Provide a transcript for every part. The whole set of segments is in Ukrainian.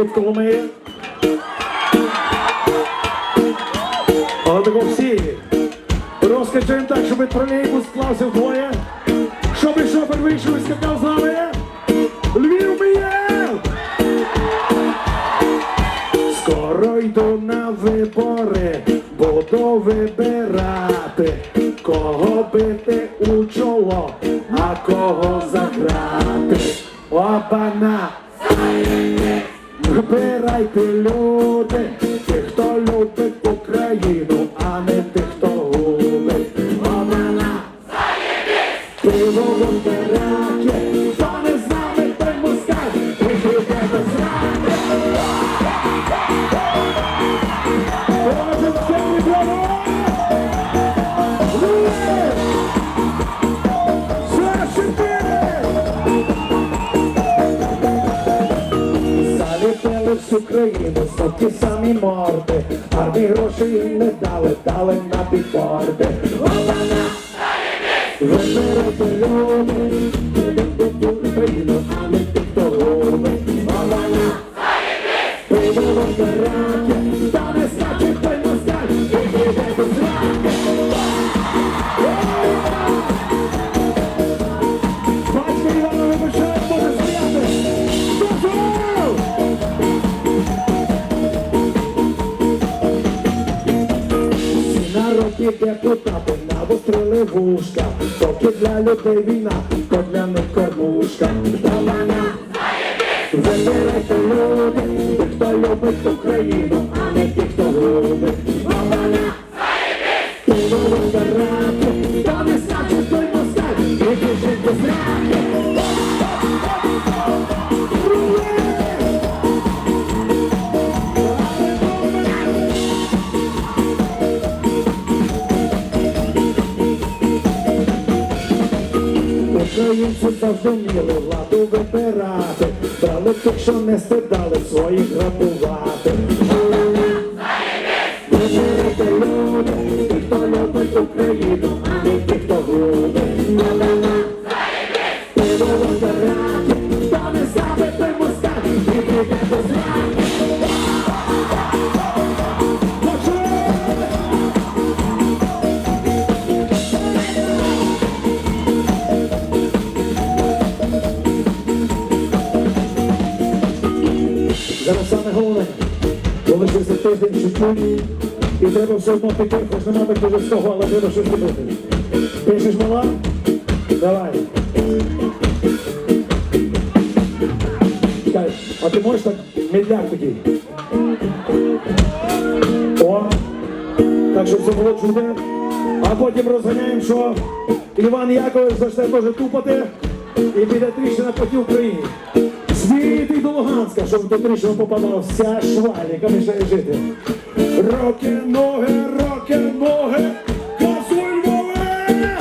від Коломиї. Але тако всі. Розкачаємо так, щоб тролейбус склався вдвоє. Щоб і шофер вийшов і скакав з нами. Львів ми є! Скоро йду на вибори, буду вибирати, кого бити у чоло, а кого заграти. Опана! Вибирайте люди, тих, хто любить Україну, а не тих, хто губить. Опана! Пиво вибирайте, хто не з нами, той москаль, і живе без ради. Разом з всю країну, сотні самі морди, гарні грошей їм не дали, дали на бікборди. Опана! Вибирайте люди, любить Україну, а не тих, хто губить. Опана! Пиво вибирайте, Народні депутати навострили вушка, поки для людей війна, то для них кормушка. Давана! Вибирайте люди, тих, хто любить Україну, а не ті, хто губить. Давана! Пиво вибирати, та не значить той москаль, і біжить до зраки. Українці завжди вміли владу вибирати, брали тих, що не стидали своїх грабувати. Люди, хто любить Україну, Зараз саме головне, залишився тиждень чуть-чуть, і треба все одно піти, хоч нема так дуже з того, але треба щось робити. Пишеш мала? Давай. Чекай, а ти можеш так медляк такий? О, так щоб це було чудо. А потім розганяємо, що Іван Яковлевич зачне теж тупати і піде тріщина по тій Україні. Луганська, щоб до тріщину попадала вся шваль, яка мішає жити. Роки, ноги, роки, ноги, газуй Львове!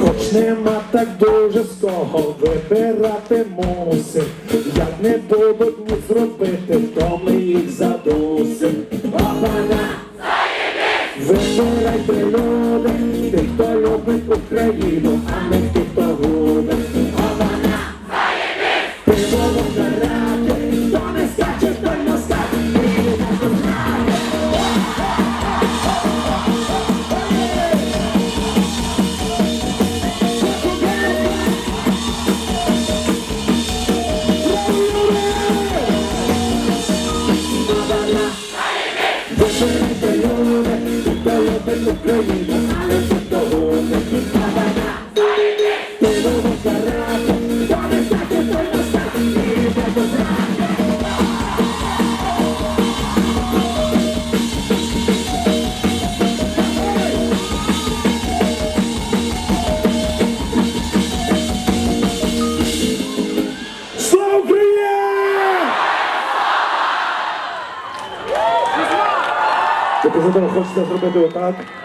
Хоч нема так дуже з кого вибирати мусим. Як не будуть ні зробити, то ми їх задусим. Вибирайте люди, тих, хто любить Україну, а не хто любить representando a Força da Tropa do Otago.